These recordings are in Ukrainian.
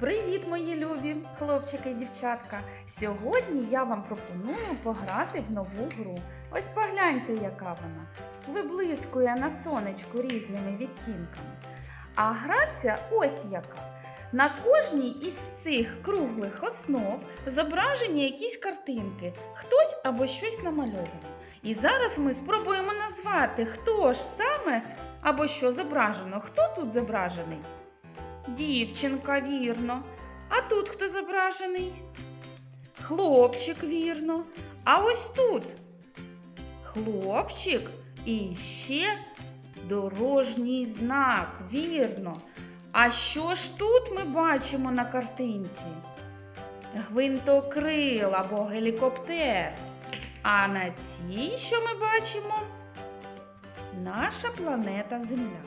Привіт, мої любі хлопчики і дівчатка! Сьогодні я вам пропоную пограти в нову гру. Ось погляньте, яка вона. Виблискує на сонечку різними відтінками. А гра ця ось яка. На кожній із цих круглих основ зображені якісь картинки, хтось або щось намальовано. І зараз ми спробуємо назвати, хто ж саме або що зображено. Хто тут зображений? Дівчинка, вірно. А тут хто зображений? Хлопчик, вірно. А ось тут хлопчик і ще дорожній знак, вірно. А що ж тут ми бачимо на картинці? Гвинтокрил або гелікоптер. А на цій, що ми бачимо? Наша планета Земля.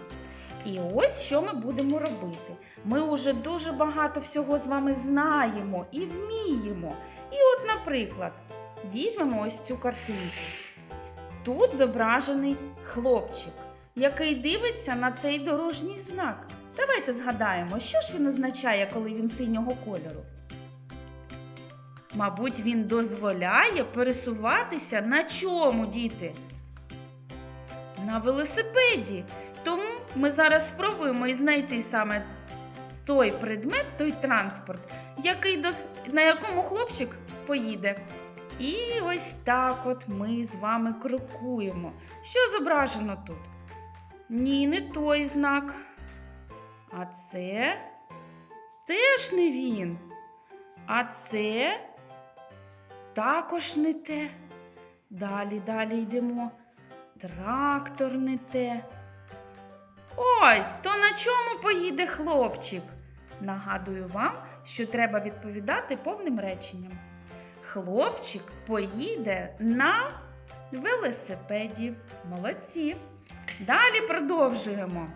І ось що ми будемо робити. Ми вже дуже багато всього з вами знаємо і вміємо. І от, наприклад, візьмемо ось цю картинку. Тут зображений хлопчик, який дивиться на цей дорожній знак. Давайте згадаємо, що ж він означає, коли він синього кольору. Мабуть, він дозволяє пересуватися на чому, діти? На велосипеді. Ми зараз спробуємо і знайти саме той предмет, той транспорт, який доз- на якому хлопчик поїде. І ось так от ми з вами крокуємо. Що зображено тут? Ні, не той знак. А це теж не він. А це також не те. Далі, далі йдемо. Трактор не те. Ось, то на чому поїде хлопчик? Нагадую вам, що треба відповідати повним реченням. Хлопчик поїде на велосипеді. Молодці. Далі продовжуємо.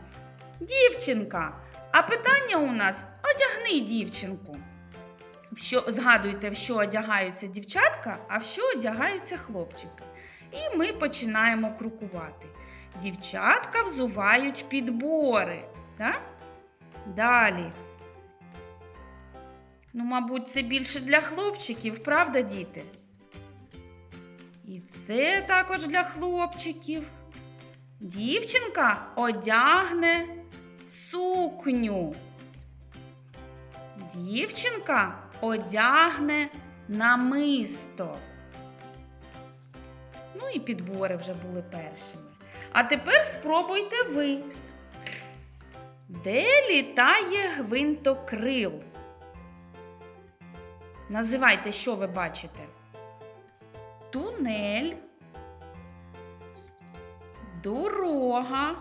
Дівчинка. А питання у нас одягни дівчинку. Що, згадуйте, в що одягаються дівчатка, а в що одягаються хлопчики. І ми починаємо крокувати. Дівчатка взувають підбори. Так? Далі. Ну, мабуть, це більше для хлопчиків, правда, діти? І це також для хлопчиків. Дівчинка одягне сукню. Дівчинка одягне намисто. Ну і підбори вже були першими. А тепер спробуйте ви. Де літає гвинтокрил? Називайте, що ви бачите. Тунель, дорога.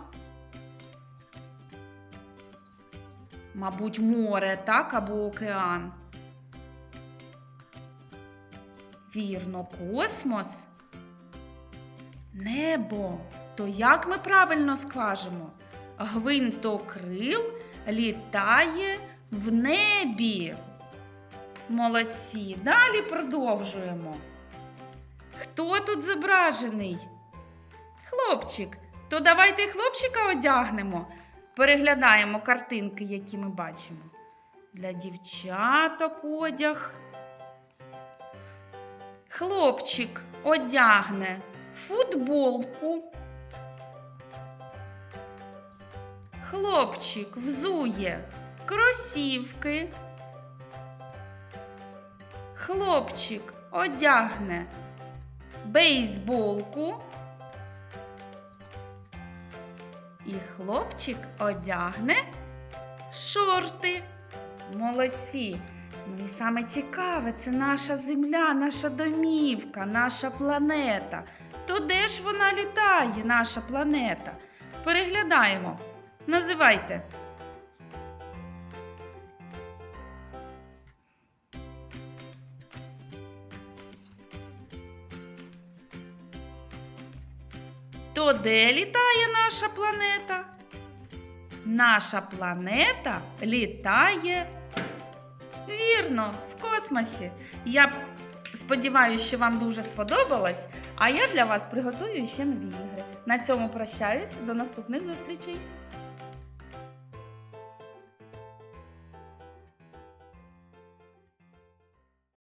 Мабуть, море, так, або океан. Вірно, космос. Небо. То як ми правильно скажемо? Гвинтокрил літає в небі. Молодці. Далі продовжуємо. Хто тут зображений? Хлопчик. То давайте хлопчика одягнемо. Переглядаємо картинки, які ми бачимо. Для дівчаток одяг. Хлопчик одягне футболку. Хлопчик взує кросівки. Хлопчик одягне бейсболку. І хлопчик одягне шорти. Молодці. Ну і саме цікаве, це наша земля, наша домівка, наша планета. То де ж вона літає, наша планета? Переглядаємо. Називайте. То де літає наша планета? Наша планета літає вірно в космосі. Я сподіваюся, що вам дуже сподобалось, а я для вас приготую ще нові ігри. На цьому прощаюсь. До наступних зустрічей!